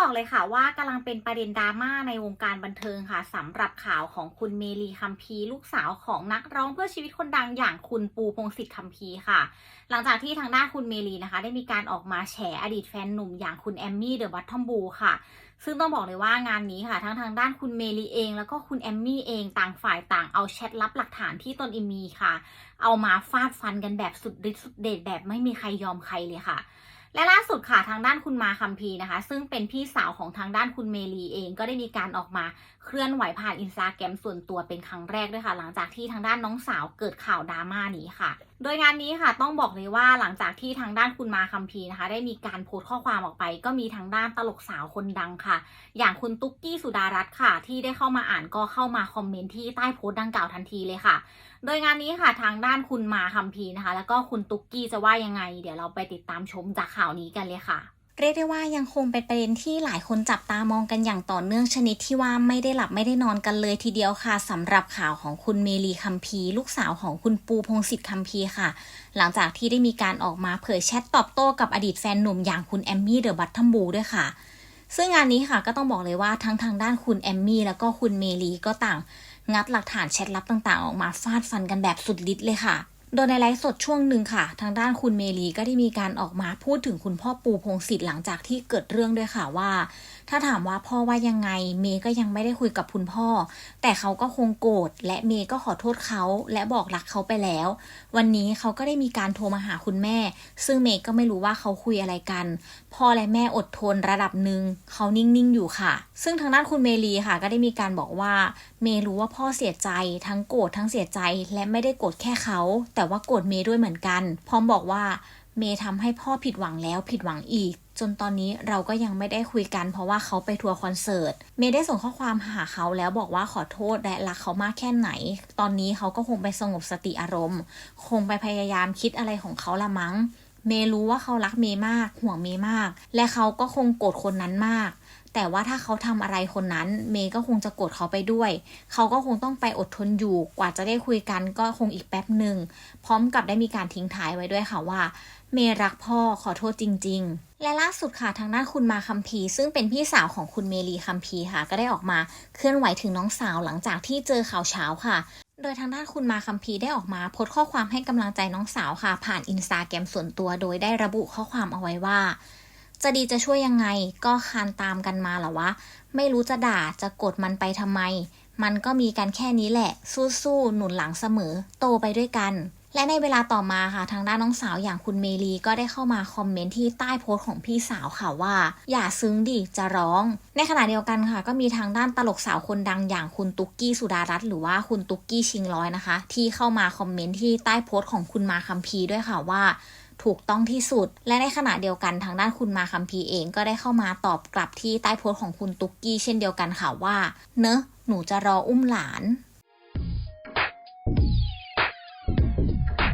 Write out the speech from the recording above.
บอกเลยค่ะว่ากำลังเป็นประเด็นดราม่าในวงการบันเทิงค่ะสำหรับข่าวของคุณเมลีคัมพีลูกสาวของนักร้องเพื่อชีวิตคนดังอย่างคุณปูพงศิษฐ์คัมพีค่ะ หลังจากที่ทางด้านคุณเมลีนะคะ ได้มีการออกมาแฉอดีตแฟนหนุ่มอย่างคุณแอมมี่เดอะบัตทอมบูค่ะซึ่งต้องบอกเลยว่างานนี้ค่ะ ทั้งทางด้านคุณเมลีเอง แล้วก็คุณแอมมี่เองต่างฝ่ายต่างเอาแชทลับหลักฐานที่ตนอมมีค่ะ เอามาฟาดฟันกันแบบสุดฤทธิ์สุดเดชแบบไม่มีใครยอมใครเลยค่ะ และล่าสุดค่ะทางด้านคุณมาคัมพีนะคะ ซึ่งเป็นพี่สาวของทางด้านคุณเมลีเอง ก็ได้มีการออกมาเคลื่อนไหวผ่านอินสตาแกรมส่วนตัวเป็นครั้งแรกด้วยค่ะ หลังจากที่ทางด้านน้องสาวเกิดข่าวดราม่านี้ค่ะ โดยงานนี้ค่ะต้องบอกเลยว่าหลังจากที่ทางด้านคุณมาคัมพีนะคะ ได้มีการโพสต์ข้อความออกไป ก็มีทางด้านตลกสาวคนดังค่ะ อย่างคุณตุ๊กกี้สุดารัตน์ค่ะ ที่ได้เข้ามาอ่านก็เข้ามาคอมเมนต์ที่ใต้โพสต์ดังกล่าวทันทีเลยค่ะ โดยงานนี้ค่ะทางด้านคุณมาคัมพีนะคะ แล้วก็คุณตุ๊กกี้จะว่ายังไง เดี๋ยวเราไปติดตามชมจากข่าวนี้กันเลยค่ะ เรียกได้ว่ายังคงเป็นประเด็นที่หลายคนจับตามองกันอย่างต่อเนื่องชนิดที่ว่าไม่ได้หลับไม่ได้นอนกันเลยทีเดียวค่ะสำหรับข่าวของคุณเมลีคัมพีลูกสาวของคุณปูพงศิษฐ์คัมพีค่ะ หลังจากที่ได้มีการออกมาเผยแชทตอบโต้กับอดีตแฟนหนุ่มอย่างคุณแอมมี่เดอะบัตทัมบูด้วยค่ะ ซึ่งงานนี้ค่ะก็ต้องบอกเลยว่าทั้งทางด้านคุณแอมมี่แล้วก็คุณเมลีก็ต่าง งัดหลักฐานแชทลับต่างๆ ออกมาฟาดฟันกันแบบสุดฤทธิ์เลยค่ะ โดยในไลฟ์สดช่วงหนึ่งค่ะ ทางด้านคุณเมลีก็ได้มีการออกมาพูดถึงคุณพ่อปูพงศิษฐ์หลังจากที่เกิดเรื่องด้วยค่ะว่า ถ้าถามว่าพ่อว่ายังไง เมย์ก็ยังไม่ได้คุยกับคุณพ่อ แต่เขาก็คงโกรธและเมย์ก็ขอโทษเขาและบอกรักเขาไปแล้ว วันนี้เขาก็ได้มีการโทรมาหาคุณแม่ ซึ่งเมย์ก็ไม่รู้ว่าเขาคุยอะไรกัน พ่อและแม่อดทนระดับหนึ่งเขานิ่งๆอยู่ค่ะ ซึ่งทางด้านคุณเมลีค่ะ ก็ได้มีการบอกว่า เมย์รู้ว่าพ่อเสียใจ ทั้งโกรธทั้งเสียใจ และไม่ได้โกรธแค่เขา แต่ว่าโกรธเมย์ด้วยเหมือนกัน พร้อมบอกว่าเมย์ทำให้พ่อผิดหวังแล้วผิดหวังอีก จนตอนนี้เราก็ยังไม่ได้คุยกัน เพราะว่าเขาไปทัวร์คอนเสิร์ตเมย์ได้ส่งข้อความหาเขาแล้วบอกว่าขอโทษและรักเขามากแค่ไหน ตอนนี้เขาก็คงไปสงบสติอารมณ์ คงไปพยายามคิดอะไรของเขาละมั้ง เมย์รู้ว่าเขารักเมย์มากห่วงเมย์มาก และเขาก็คงโกรธคนนั้นมาก แต่ว่าถ้าเขาทำอะไรคนนั้น เมย์ก็คงจะโกรธเขาไปด้วย เขาก็คงต้องไปอดทนอยู่ กว่าจะได้คุยกันก็คงอีกแป๊บหนึ่ง พร้อมกับได้มีการทิ้งท้ายไว้ด้วยค่ะว่า เมย์รักพ่อขอโทษจริง ๆ และล่าสุดค่ะทางด้านคุณมาคัมพีซึ่งเป็นพี่สาวของคุณเมลีคัมพีค่ะ ก็ได้ออกมาเคลื่อนไหวถึงน้องสาวหลังจากที่เจอข่าวเช้าค่ะโดยทางด้านคุณมาคัมพีได้ออกมาโพสต์ข้อความให้กำลังใจน้องสาวค่ะ ผ่านอินสตาแกรมส่วนตัวโดยได้ระบุข้อความเอาไว้ว่า จะดีจะช่วยยังไงก็คานตามกันมาเหรอวะ ไม่รู้จะด่าจะกดมันไปทำไม มันก็มีกันแค่นี้แหละ สู้ๆหนุนหลังเสมอ โตไปด้วยกัน และในเวลาต่อมาค่ะทางด้านน้องสาวอย่างคุณเมลีก็ได้เข้ามาคอมเมนต์ที่ใต้โพสต์ของพี่สาวค่ะว่า อย่าซึ้งดิจะร้อง ในขณะเดียวกันค่ะ ก็มีทางด้านตลกสาวคนดังอย่างคุณตุ๊กกี้สุดารัตน์หรือว่าคุณตุ๊กกี้ชิงร้อยนะคะ ที่เข้ามาคอมเมนต์ที่ใต้โพสต์ของคุณมาคัมพีด้วยค่ะว่า ถูกต้องที่สุด และในขณะเดียวกันทางด้านคุณมาคัมพีเองก็ได้เข้ามาตอบกลับที่ใต้โพสต์ของคุณตุ๊กกี้เช่นเดียวกันค่ะว่า เนอะหนูจะรออุ้มหลาน